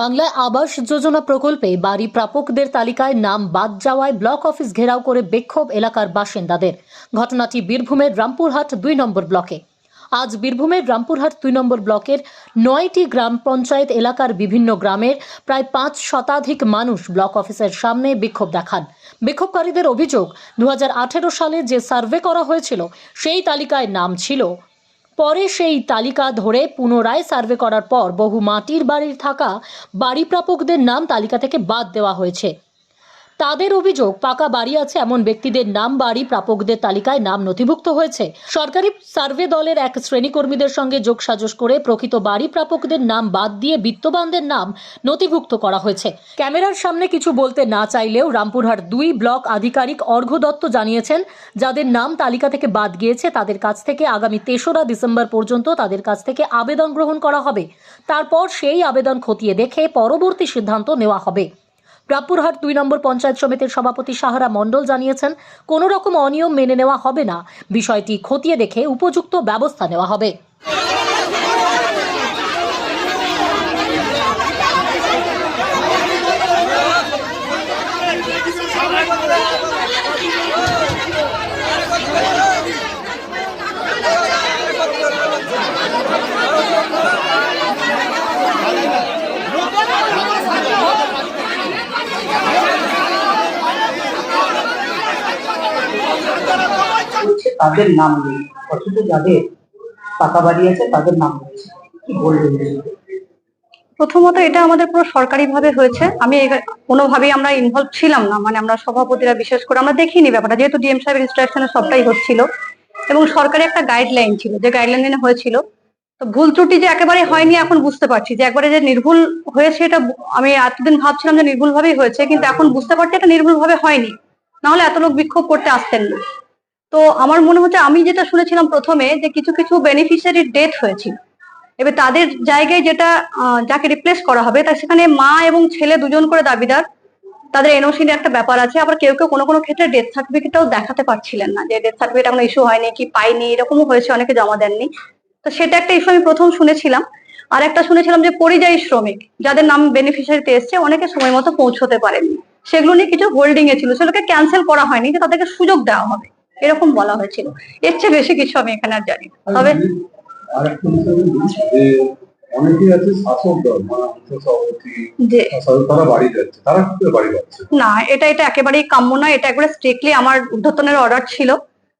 বাংলায় আবাস যোজনা প্রকল্পে বাড়ি প্রাপকদের তালিকায় নাম বাদ যাওয়ায় ব্লক অফিস ঘেরাও করে বিক্ষোভ এলাকার বাসিন্দাদের। ঘটনাটি বীরভূমের রামপুরহাট দুই নম্বর ব্লকে। আজ বীরভূমের রামপুরহাট দুই নম্বর ব্লকের নয়টি গ্রাম পঞ্চায়েত এলাকার বিভিন্ন গ্রামের প্রায় পাঁচ শতাধিক মানুষ ব্লক অফিসের সামনে বিক্ষোভ দেখান। বিক্ষোভকারীদের অভিযোগ দু হাজার আঠেরো সালে যে সার্ভে করা হয়েছিল, সেই তালিকায় নাম ছিল পরে সেই তালিকা ধরে পুনরায় সার্ভে করার পর বহু মাটির বাড়ির থাকা বাড়ি প্রাপকদের নাম তালিকা থেকে বাদ দেওয়া হয়েছে। তাদের অভিযোগ, পাকা বাড়ি আছে এমন ব্যক্তিদের নাম, বাড়ি প্রাপকদের তালিকায় নাম নথিভুক্ত হয়েছে। সরকারি সার্ভে দলের এক শ্রেণীকর্মীদের সঙ্গে যোগসাজশ করে প্রকৃত বাড়ি প্রাপকদের নাম বাদ দিয়ে বিত্তবানদের নাম নথিভুক্ত করা হয়েছে। ক্যামেরার সামনে কিছু বলতে না চাইলেও রামপুরহাট দুই ব্লক আধিকারিক অর্ঘ্য দত্ত জানিয়েছেন, যাদের নাম তালিকা থেকে বাদ গিয়েছে, তাদের কাছ থেকে আগামী তেসরা ডিসেম্বর পর্যন্ত তাদের কাছ থেকে আবেদন গ্রহণ করা হবে। তারপর সেই আবেদন খতিয়ে দেখে পরবর্তী সিদ্ধান্ত নেওয়া হবে। রামপুরহাট দুই নম্বর পঞ্চায়েত সমিতির সভাপতি সাহারা মণ্ডল জানিয়েছেন কোনো রকম অনিয়ম মেনে নেওয়া হবে না। বিষয়টি খতিয়ে দেখে উপযুক্ত ব্যবস্থা নেওয়া হবে। তাদের নাম নেই। অথচ যাদের পাকা বাড়ি আছে, তাদের নাম রয়েছে কি বলবেন প্রথমত এটা আমাদের পুরো সরকারি ভাবে হয়েছে। আমি কোনোভাবেই আমরা ইনভলভ ছিলাম না। মানে আমরা সভাপতিরা বিশেষ করে আমরা দেখিনি ব্যাপারটা। যেহেতু ডিএম সাহেব ইনস্ট্রাকশনে সবটাই হচ্ছিল। এবং সরকারি একটা গাইডলাইন ছিল। যে গাইডলাইনে হয়েছিল। তো ভুল ত্রুটি যে একেবারে হয়নি, এখন বুঝতে পারছি। যে একবারে যে নির্ভুল হয়েছে এটা আমি এতদিন ভাবছিলাম যে নির্ভুলভাবেই হয়েছে। কিন্তু এখন বুঝতে পারছি এটা নির্ভুল ভাবে হয়নি। নাহলে এত লোক বিক্ষোভ করতে আসতেন না। তো আমার মনে হচ্ছে আমি যেটা শুনেছিলাম প্রথমে যে কিছু কিছু বেনিফিশিয়ারির ডেথ হয়েছিল। এবার তাদের জায়গায় যেটা যাকে রিপ্লেস করা হবে, তা সেখানে মা এবং ছেলে দুজন করে দাবিদার। তাদের এনওসির একটা ব্যাপার আছে, আবার কেউ কেউ কোনো কোনো ক্ষেত্রে ডেথ সার্টিফিকেটটাও দেখাতে পারছিলেন না যে ডেথ সার্টিফিকেট এখনও ইস্যু হয়নি কি পাইনি, এরকমও হয়েছে, অনেকে জমা দেননি। তো সেটা একটা ইস্যু আমি প্রথম শুনেছিলাম। আর একটা শুনেছিলাম যে পরিযায়ী শ্রমিক, যাদের নাম বেনিফিশিয়ারিতে এসছে, অনেকে সময় মতো পৌঁছতে পারেনি সেগুলো নিয়ে কিছু হোল্ডিং এ ছিল, সেগুলোকে ক্যান্সেল করা হয়নি, যে তাদেরকে সুযোগ দেওয়া হবে। এরকম বলা হয়েছিল। এর চেয়ে বেশি কিছু আমি এখানে আর জানি। তবে অনেকেই আছে শাসক দল মানে অংশ সভাপতি যে শাসক তারা বাড়ি যাচ্ছে। তারা বাড়ি যাচ্ছে? না এটা এটা একেবারেই কাম্য নয় এটা একবারে স্ট্রিক্টলি আমার ঊর্ধ্বতনের অর্ডার ছিল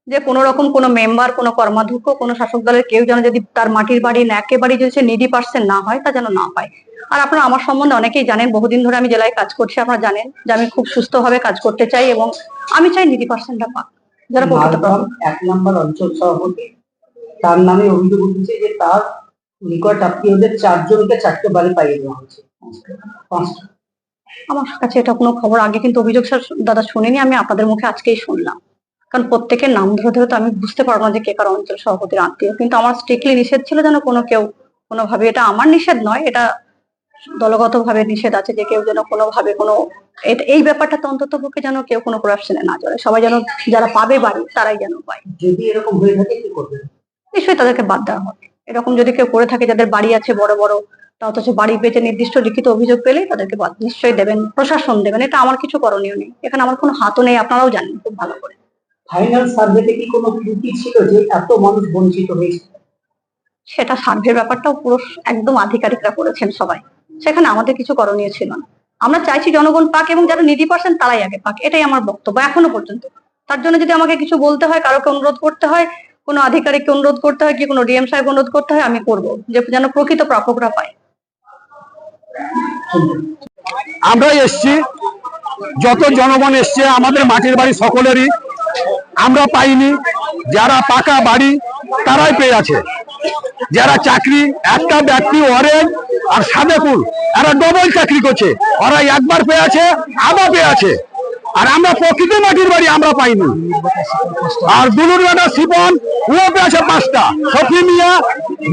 যে কোনো রকম কোনো মেম্বার কোনো কর্মাধ্যক্ষ কোনো শাসক দলের কেউ যেন যদি তার মাটির বাড়ি না একেবারেই যদি সে নিডি পার্সেন্ট না হয় তা যেন না পায়। আর আপনারা আমার সম্বন্ধে অনেকেই জানেন বহুদিন ধরে আমি জেলায় কাজ করছি আপনারা জানেন যে আমি খুব সুস্থভাবে কাজ করতে চাই এবং আমি চাই নিডি পার্সেন্টটা পাক। যারা এক নম্বর অঞ্চল সভাপতি তার নামে অভিযোগ উঠেছে যে তার নিকট আত্মীয়দের চারজনকে চারটে বাড়ি পাইয়ে দেওয়া হয়েছে। পাঁচটা। আমার কাছে এটা কোনো খবর আগে কিন্তু অভিযোগ স্যার দাদা শুনিনি আমি আপনাদের মুখে আজকেই শুনলাম। কারণ প্রত্যেকের নাম ধরে ধরে তো আমি বুঝতে পারব না যে কে কার অঞ্চল সভাপতির আত্মীয়। কিন্তু আমার স্ট্রিক্টলি নিষেধ ছিল যেন কোনো কেউ কোনোভাবে এটা আমার নিষেধ নয় এটা দলগত ভাবে নিষেধ আছে যে কেউ যেন কোনোভাবে কোনো এই ব্যাপারটা তো অন্তত পক্ষে যেন কেউ কোনো করাপশনে না চলে সবাই যেন যারা পাবে বাড়ি তারাই যেন পায়। যদি এরকম হয়ে থাকে কি করবেন নিশ্চয়ই তাদেরকে বাদ দেওয়া হবে। এরকম যদি কেউ করে থাকে যাদের বাড়ি আছে বড় বড় অথচ বাড়ি পেতে নির্দিষ্ট লিখিত অভিযোগ পেলেই তাদেরকে বাদ নিশ্চয়ই দেবেন প্রশাসন দেবেন। এটা আমার কিছু করণীয় নেই। এখানে আমার কোনো হাতও নেই আপনারাও জানেন খুব ভালো করে। ফাইনাল সার্ভেতে কি কোনো ত্রুটি ছিল যে এত মানুষ বঞ্চিত হয়েছে? সেটা সার্ভের ব্যাপারটাও পুরো একদম আধিকারিকরা করেছেন সবাই। সেখানে আমাদের কিছু করণীয় ছিল না। আমরা চাইছি জনগণ পাক এবং যারা নিডি পার্সেন্ট তারাই আগে পাক। এটাই আমার বক্তব্য, এখনও পর্যন্ত। তার জন্য যদি আমাকে কিছু বলতে হয়, কারোকে অনুরোধ করতে হয়, কোনো আধিকারিককে অনুরোধ করতে হয়, কি কোনো ডিএম সাহেব অনুরোধ করতে হয়, আমি করব, যে যেন প্রকৃত প্রাপকরা পায়। আমরা এসছি, যত জনগণ এসছে, আমাদের মাটির বাড়ি সকলেরই, আমরা পাইনি, যারা পাকা বাড়ি, তারাই পেয়ে আছে। যারা চাকরি, একটা ব্যক্তি অরেঞ্জ আর সাদেকুল এরা ডবল চাকরি করছে। ওরা একবার পেয়ে আছে আবার পেয়ে আছে। আর আমরা প্রকৃত মাটির বাড়ি আমরা পাইনি। আর দুলুর বেটা শিপন ও পেয়ে আছে পাঁচটা। সফি মিয়া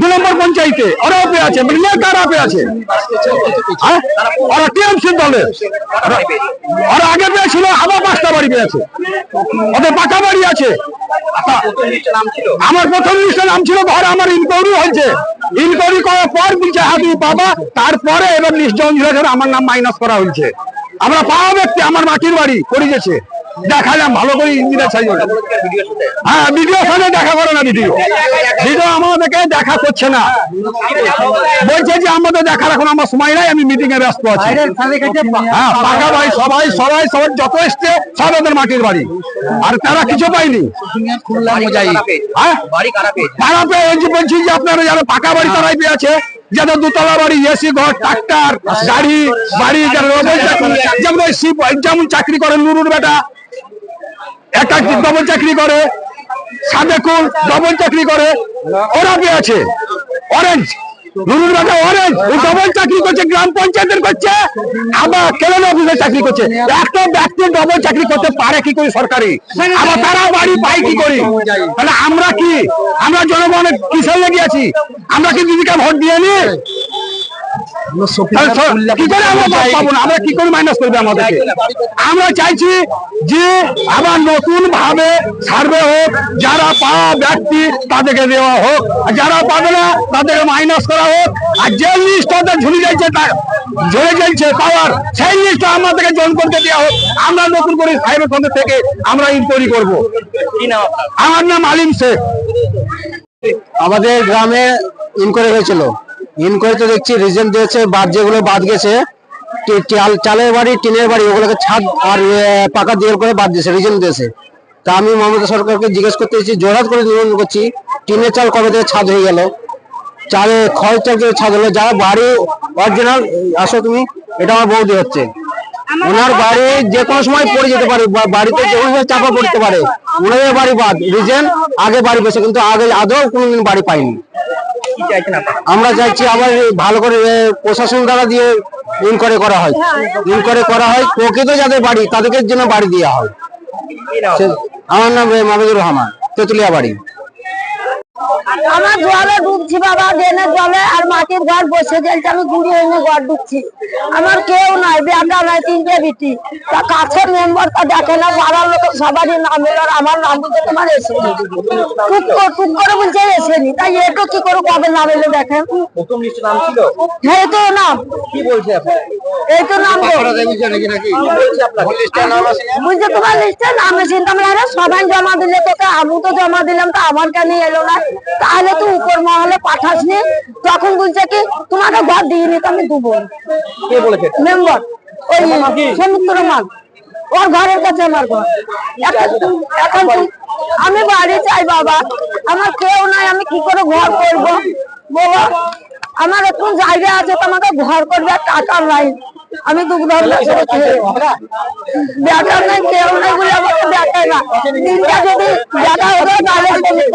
দু নম্বর পঞ্চায়েতে ওরাও পেয়ে আছে। মানে নেতারা পেয়ে আছে? হ্যাঁ? ওরা টিএমসি দলের। ওরা- ওরা আগে পেয়েছিল আবার পাঁচটা বাড়ি পেয়েছে। ওদের পাকা বাড়ি আছে। আমার প্রথম লিস্টে নাম ছিল ঘরে আমার ইনকোয়ারি হয়েছে। ইনকোয়ারি করার পর বলছে হ্যাঁ তুমি পাবা তারপরে এবার নিশ্চয় আমার নাম মাইনাস করা হয়েছে। আমরা পাওয়া ব্যক্তি, আমার মাটির বাড়ি করে গেছে। দেখালাম ভালো করে ইঞ্জিনিয়ার সাইজ হ্যাঁ ভিডিও ফোনে দেখা করে না ভিডিও ভিডিও আমাদেরকে দেখা করছে না। বলছে যে আমাদের দেখার এখন আমার সময় নাই আমি মিটিং এ ব্যস্ত আছি। হ্যাঁ পাকা বাড়ি সবাই সবাই সবাই যত এসছে সব ওদের মাটির বাড়ি। আর তারা কিছু পায়নি। হ্যাঁ? পাড়া পেয়ে বলছি যে আপনারা যারা পাকা বাড়ি তারাই পেয়েছে যাদের দোতলা বাড়ি এসি ঘর ট্রাক্টর গাড়ি বাড়ি যারা যেমন যেমন চাকরি করে নুরুর বেটা একটা ডবল চাকরি করে, সাদেকুল ডবল চাকরি করে, ওরা পেয়েছে অরেঞ্জ অরেঞ্জ ডবল চাকরি করছে, গ্রাম পঞ্চায়েতের করছে, আবার চাকরি করছে। ডবল চাকরি করতে পারে কি করে সরকারি? তারা বাড়ি কি আমরা কি? আমরা জনগণের কিসের লেগে আছি? আমরা কি দিদিকে ভোট দিয়ে নি কি করে আমরা ভোট পাবো না? আমরা কি করে মাইনাস করবে আমাদেরকে? আমরা চাইছি যে আবার নতুন ভাবে সার্ভে হোক যারা পাওয়া ব্যক্তি তাদেরকে দেওয়া হোক আর যারা পাবে না তাদেরকে মাইনাস করা হোক। আর যে লিস্ট ঝুলে যাচ্ছে ঝরে যাচ্ছে পাওয়ার সেই লিস্ট আমাদেরকে জন করতে দেওয়া হোক। আমরা নতুন করে সাহেবের সঙ্গে থেকে আমরা ইনকোয়ারি করব। আমার নাম আলিম শেখ। আমাদের গ্রামে ইনকোয়ারি হয়েছিল। ইনকোয়ারিতে দেখছি রিজেন্ট দিয়েছে বাদ যেগুলো বাদ গেছে চালের বাড়ি টিনের বাড়ি ওগুলোকে ছাদ আর পাকা দিয়ে করে বাদ দিয়েছে রিজেন্ট দিয়েছে। তা আমি মমতা সরকারকে জিজ্ঞেস করতে এসেছি জোরাত করে নিবেদন করছি টিনের চাল কবে থেকে ছাদ হয়ে গেল? চালে খড় চাল থেকে ছাদ হলো যারা বাড়ি অরিজিনাল আসো তুমি এটা আমার বৌদি হচ্ছে। ওনার বাড়ি যে কোনো সময় পড়ে যেতে পারে বাড়িতে যে কোনো চাপা পড়তে পারে। ওনাদের বাড়ি বাদ রিজেন আগে বাড়ি পেয়েছে কিন্তু আগে আদৌ কোনোদিন বাড়ি পাইনি। আমরা চাইছি আবার ভালো করে প্রশাসন দ্বারা দিয়ে ইনকোয়ারি করা হয়। ইনকোয়ারি করা হয় প্রকৃত যাদের বাড়ি তাদেরকে জন্য বাড়ি দেওয়া হয়। আমার নাম এ, রহমান তেতুলিয়া বাড়ি। আমার জলে ডুবছি বাবা ড্রেনের জলে আর মাটির ঘর বসে গেছে আমি ঘুরি এনে ঘর ডুবছি। আমার কেউ নাই বেটা নাই তিনটে বিটি। তা কাছের মেম্বারটা দেখে না পাড়ার লোক সবারই নাম এলো আর আমার নাম বলতে তোমার এসেনি টুক টুক করে বলছে এসেনি তাই একটু কি করে কবে নাম এলো দেখেন। প্রথম লিস্টে নাম ছিল? হ্যাঁ এই তো নাম কি? বলছে এই তো নাম গো। বুঝছে তোমার লিস্টে নাম আমরা সবাই জমা দিলে তোকে আমি তো জমা দিলাম তো আমার কেন এলো না? তাহলে তুই উপর মহলে পাঠাসনি তখন বলছে কি তোমাকে ঘর দিইনি তো আমি দেবো। কে বলেছে? মেম্বার ওই ওর ঘরের কাছে আমার ঘর। এখন এখন আমি বাড়ি চাই বাবা। আমার কেউ নাই আমি কি করে ঘর করব? বাবা আমার একটু জায়গা আছে তো আমাকে ঘর করবে টাকা নাই। আমি দুগ্ধ বেটার নাই কেউ নাই বলে আমাকে দেখে না। তিনটা যদি বেটা হতো তাহলে দিত